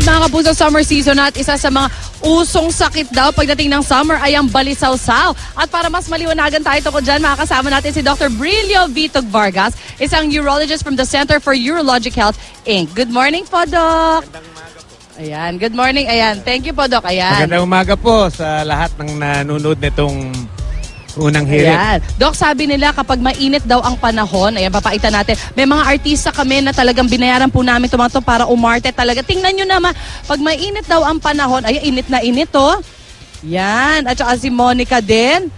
Alright mga kapuso, summer season at isa sa mga usong sakit daw pagdating ng summer ay ang balisaw-saw. At para mas maliwanagan tayo tungkol dyan, makakasama natin si Dr. Brilio Vitog Vargas, isang urologist from the Center for Urologic Health, Inc. Good morning po, Doc. Ayan, good morning. Ayan, thank you po, Doc. Ayan. Magandang umaga po sa lahat ng nanonood nitong unang hirit. Ayan. Doc, sabi nila kapag mainit daw ang panahon, ayan, papaitan natin, may mga artista kami na talagang binayaran po namin tumato para umarte talaga. Tingnan nyo naman, pag mainit daw ang panahon, ay init na init oh. Yan. At saka si Monica din.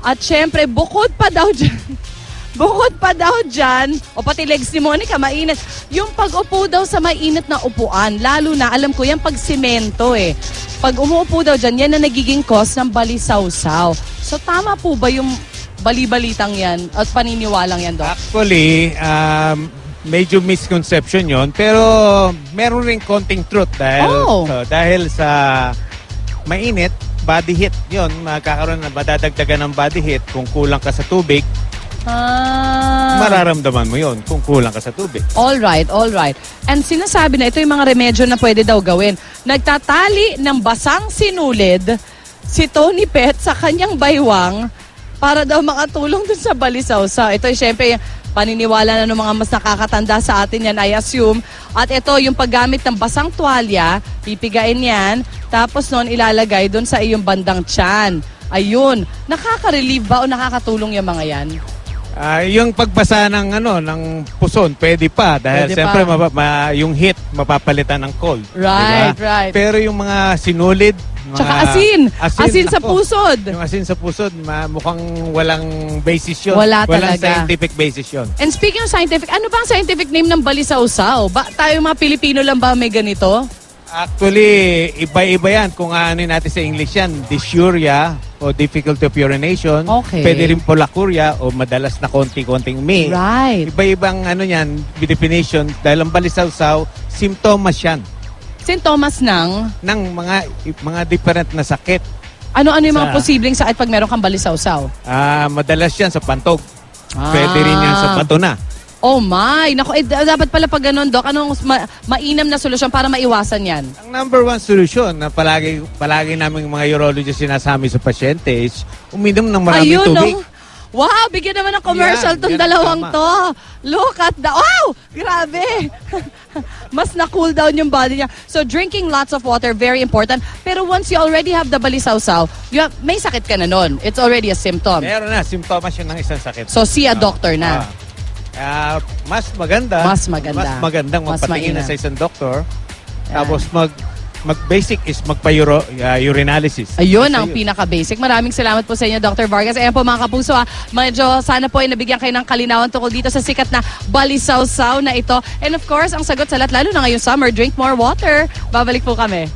At syempre, bukod pa daw dyan. Bukod pa daw dyan, o pati legs ni Monica, mainit. Yung pag-upo daw sa mainit na upuan, lalo na, alam ko, yan pag simento eh. Pag umuupo daw dyan, yan na nagiging cause ng balisaw-saw. So tama po ba yung bali-balitang yan at paniniwalang yan, Doc? Actually, um, medyo misconception yon pero meron rin konting truth dahil Oh. so, dahil sa mainit body heat yon magkakaroon na madadagdagan ng body heat kung kulang ka sa tubig Ah. mararamdaman mo yon kung kulang ka sa tubig All right, all right. And sinasabi na ito yung mga remedyo na pwede daw gawin. Nagtatali ng basang sinulid si Tony Pet sa kanyang baywang para daw makatulong dun sa balisaw. Sa ito syempre paniniwala na ng mga mas nakakatanda sa atin yan, I assume. At ito yung paggamit ng basang tuwalya, pipigain yan, tapos noon ilalagay dun sa iyong bandang tiyan. Ayun, nakaka-relieve ba o nakakatulong yung mga yan? Ah, yung pagbasa ng ano ng puson pwede pa dahil Pwede siyempre pa. mapa- ma- yung heat mapapalitan ng cold Right, diba? right. pero yung mga sinulid mga Tsaka asin. Asin, sa nako. pusod. Yung asin sa pusod, ma- mukhang walang basis yun. Wala Walang talaga. scientific basis yun. And speaking of scientific, ano ba ang scientific name ng balisaw-saw? Ba, tayo mga Pilipino lang ba may ganito? Actually, iba-iba yan. Kung ano natin sa English yan, dysuria o difficulty of urination. Okay. Pwede rin polakuria o madalas na konti-konting umi. Right. Iba-ibang ano yan, definition. Dahil ang balisaw-saw, simptomas yan Sintomas ng ng mga mga different na sakit. ano-ano yung mga Sa- posibleng sakit pag meron kang balisaw-saw? Ah, madalas yan sa pantog. Ah. Pwede rin yan sa bato na. Oh my! Naku, eh, dapat pala pag ganun, Doc, anong ma- mainam na solusyon para maiwasan yan? Ang number one solution na palagi, palagi namin mga urologist sinasabi sa pasyente is uminom ng maraming Ayun, tubig. no? Wow! Bigyan naman ng commercial Yan, tong yan ang dalawang tama. to. Look at the... Wow! Grabe! Mas na-cool down yung body niya. So, drinking lots of water, very important. Pero once you already have the balisaw-saw, you have, may sakit ka na nun. It's already a symptom. Meron na, simptomas yun ng isang sakit. So, see a Ah, doctor na. ah. Ah, mas maganda. Mas maganda. Mas magandang Mas magpatingin na mainam. sa isang doktor. Tapos mag mag-basic is magpa-urinalysis. Ayun Kasi ang yun. pinaka-basic. Maraming salamat po sa inyo, Dr. Vargas. Ayan po mga kapuso, ha. medyo sana po ay nabigyan kayo ng kalinawan tungkol dito sa sikat na balisaw-saw na ito. And of course, ang sagot sa lahat, lalo na ngayong summer, drink more water. Babalik po kami.